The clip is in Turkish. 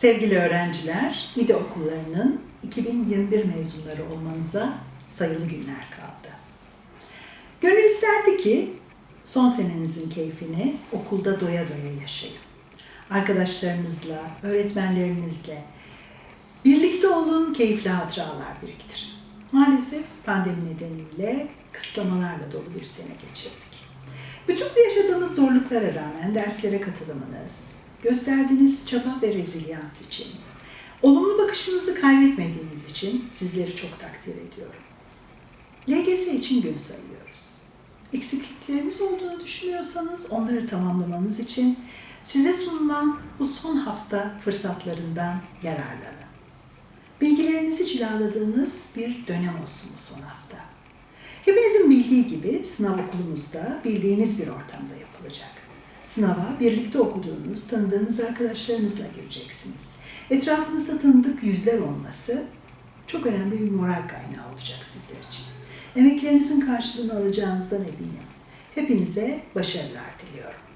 Sevgili öğrenciler, İDE okullarının 2021 mezunları olmanıza sayılı günler kaldı. Gönül isterdi ki son senenizin keyfini okulda doya doya yaşayın. Arkadaşlarınızla, öğretmenlerinizle birlikte olun, keyifli hatıralar biriktirin. Maalesef pandemi nedeniyle kısıtlamalarla dolu bir sene geçirdik. Bütün bu yaşadığımız zorluklara rağmen derslere katılımınız, gösterdiğiniz çaba ve rezilyans için, olumlu bakışınızı kaybetmediğiniz için sizleri çok takdir ediyorum. LGS için gün sayıyoruz. Eksiklikleriniz olduğunu düşünüyorsanız onları tamamlamanız için size sunulan bu son hafta fırsatlarından yararlanın. Bilgilerinizi cilaladığınız bir dönem olsun bu son hafta. Hepinizin bildiği gibi sınav okulumuzda bildiğiniz bir ortamda. Sınava birlikte okuduğunuz, tanıdığınız arkadaşlarınızla gireceksiniz. Etrafınızda tanıdık yüzler olması çok önemli bir moral kaynağı olacak sizler için. Emeklerinizin karşılığını alacağınızdan eminim. Hepinize başarılar diliyorum.